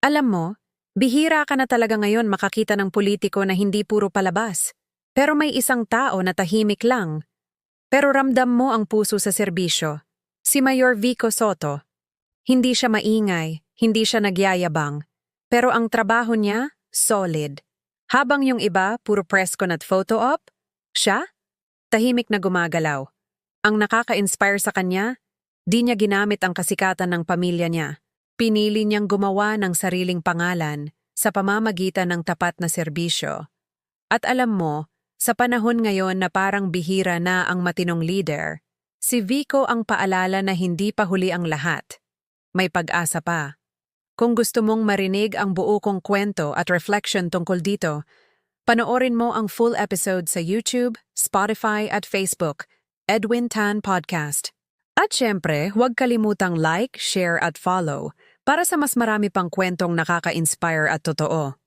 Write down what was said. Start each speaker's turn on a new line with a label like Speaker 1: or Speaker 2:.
Speaker 1: Alam mo, bihira ka na talaga ngayon makakita ng politiko na hindi puro palabas. Pero may isang tao na tahimik lang. Pero ramdam mo ang puso sa serbisyo. Si Mayor Vico Soto. Hindi siya maingay, hindi siya nagyayabang. Pero ang trabaho niya, solid. Habang yung iba, puro press con at photo op, siya, tahimik na gumagalaw. Ang nakaka-inspire sa kanya, di niya ginamit ang kasikatan ng pamilya niya. Pinili niyang gumawa ng sariling pangalan sa pamamagitan ng tapat na serbisyo. At alam mo, sa panahon ngayon na parang bihira na ang matinong leader, si Vico ang paalala na hindi pa huli ang lahat. May pag-asa pa. Kung gusto mong marinig ang buo kong kwento at reflection tungkol dito, panoorin mo ang full episode sa YouTube, Spotify at Facebook, Edwin Tan Podcast. At syempre, huwag kalimutang like, share at follow para sa mas marami pang kwentong nakaka-inspire at totoo.